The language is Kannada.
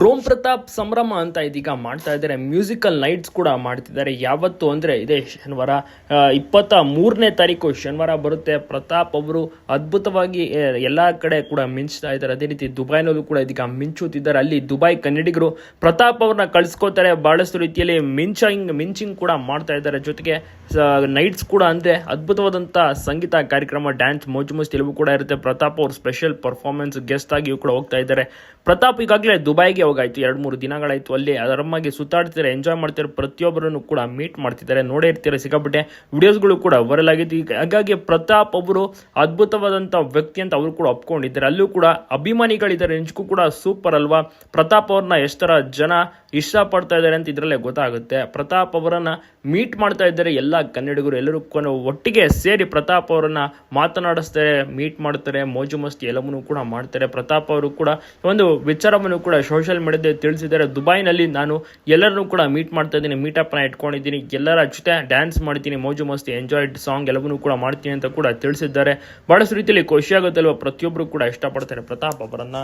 ಡ್ರೋಮ್ ಪ್ರತಾಪ್ ಸಂಭ್ರಮ ಅಂತ ಇದೀಗ ಮಾಡ್ತಾ ಇದ್ದಾರೆ. ಮ್ಯೂಸಿಕಲ್ ನೈಟ್ಸ್ ಕೂಡ ಮಾಡ್ತಿದ್ದಾರೆ. ಯಾವತ್ತು ಅಂದರೆ ಇದೇ ಶನಿವಾರ ಇಪ್ಪತ್ತ ಮೂರನೇ ತಾರೀಕು ಶನಿವಾರ ಬರುತ್ತೆ. ಪ್ರತಾಪ್ ಅವರು ಅದ್ಭುತವಾಗಿ ಎಲ್ಲಾ ಕಡೆ ಕೂಡ ಮಿಂಚ್ತಾ ಇದ್ದಾರೆ. ಅದೇ ರೀತಿ ದುಬೈನಲ್ಲೂ ಕೂಡ ಇದೀಗ ಮಿಂಚುತ್ತಿದ್ದಾರೆ. ಅಲ್ಲಿ ದುಬೈ ಕನ್ನಡಿಗರು ಪ್ರತಾಪ್ ಅವ್ರನ್ನ ಕಳಿಸ್ಕೋತಾರೆ. ಬಹಳಷ್ಟು ರೀತಿಯಲ್ಲಿ ಮಿಂಚಿಂಗ್ ಮಿಂಚಿಂಗ್ ಕೂಡ ಮಾಡ್ತಾ ಇದ್ದಾರೆ. ಜೊತೆಗೆ ನೈಟ್ಸ್ ಕೂಡ ಅಂದರೆ ಅದ್ಭುತವಾದಂಥ ಸಂಗೀತ ಕಾರ್ಯಕ್ರಮ ಡ್ಯಾನ್ಸ್ ಮೋಜು ಮಸ್ತಿ ಎಲ್ಲವೂ ಕೂಡ ಇರುತ್ತೆ. ಪ್ರತಾಪ್ ಅವರು ಸ್ಪೆಷಲ್ ಪರ್ಫಾರ್ಮೆನ್ಸ್ ಗೆಸ್ಟ್ ಆಗಿಯೂ ಕೂಡ ಹೋಗ್ತಾ ಇದ್ದಾರೆ. ಪ್ರತಾಪ್ ಈಗಾಗಲೇ ದುಬೈಗೆ ಆಯ್ತು ಎರಡು ಮೂರು ದಿನಗಳಾಯಿತು ಅಲ್ಲಿ ಆರಾಮಾಗಿ ಸುತ್ತಾಡ್ತಿದ್ದಾರೆ ಎಂಜಾಯ್ ಮಾಡ್ತಾರೆ ಪ್ರತಿಯೊಬ್ಬರನ್ನು ಕೂಡ ಮೀಟ್ ಮಾಡ್ತಿದ್ದಾರೆ ನೋಡೇ ಇರ್ತೀರ, ಸಿಕ್ಕಾಪಟ್ಟೆ ವಿಡಿಯೋಸ್ಗಳು ಕೂಡ ವೈರಲ್ ಆಗಿದ್ದು ಹಾಗಾಗಿ ಪ್ರತಾಪ್ ಅವರು ಅದ್ಭುತವಾದಂಥ ವ್ಯಕ್ತಿ ಅಂತ ಅವರು ಕೂಡ ಒಪ್ಕೊಂಡಿದ್ದಾರೆ. ಅಲ್ಲೂ ಕೂಡ ಅಭಿಮಾನಿಗಳಿದ್ದಾರೆ, ನಿಜಕ್ಕೂ ಕೂಡ ಸೂಪರ್ ಅಲ್ವಾ? ಪ್ರತಾಪ್ ಅವ್ರನ್ನ ಎಷ್ಟರ ಜನ ಇಷ್ಟಪಡ್ತಾ ಇದ್ದಾರೆ ಅಂತ ಇದರಲ್ಲೇ ಗೊತ್ತಾಗುತ್ತೆ. ಪ್ರತಾಪ್ ಅವರನ್ನ ಮೀಟ್ ಮಾಡ್ತಾ ಇದ್ದಾರೆ ಎಲ್ಲ ಕನ್ನಡಿಗರು ಎಲ್ಲರೂ ಒಟ್ಟಿಗೆ ಸೇರಿ ಪ್ರತಾಪ್ ಅವರನ್ನ ಮಾತನಾಡಿಸ್ತಾರೆ ಮೀಟ್ ಮಾಡ್ತಾರೆ, ಮೋಜು ಮಸ್ತಿ ಎಲ್ಲವನ್ನೂ ಕೂಡ ಮಾಡ್ತಾರೆ. ಪ್ರತಾಪ್ ಅವರು ಕೂಡ ಒಂದು ವಿಚಾರವನ್ನು ಕೂಡ ಸೋಷಿಯಲ್ ಮೀಡಿಯಾದಲ್ಲಿ ತಿಳಿಸಿದ್ದಾರೆ. ದುಬೈನಲ್ಲಿ ನಾನು ಎಲ್ಲರನ್ನೂ ಕೂಡ ಮೀಟ್ ಮಾಡ್ತಾ ಇದ್ದೀನಿ ಮೀಟಪ್ನ ಇಟ್ಕೊಂಡಿದ್ದೀನಿ. ಎಲ್ಲರ ಜೊತೆ ಡ್ಯಾನ್ಸ್ ಮಾಡ್ತೀನಿ, ಮೋಜು ಮಸ್ತಿ ಎಂಜಾಯ್ ಸಾಂಗ್ ಎಲ್ಲವನ್ನೂ ಕೂಡ ಮಾಡ್ತೀನಿ ಅಂತ ಕೂಡ ತಿಳಿಸಿದ್ದಾರೆ. ಬಹಳಷ್ಟು ರೀತಿಯಲ್ಲಿ ಖುಷಿಯಾಗುತ್ತಲ್ವ ಪ್ರತಿಯೊಬ್ಬರು ಕೂಡ ಇಷ್ಟಪಡ್ತಾರೆ. ಪ್ರತಾಪ್ ಅವರನ್ನ.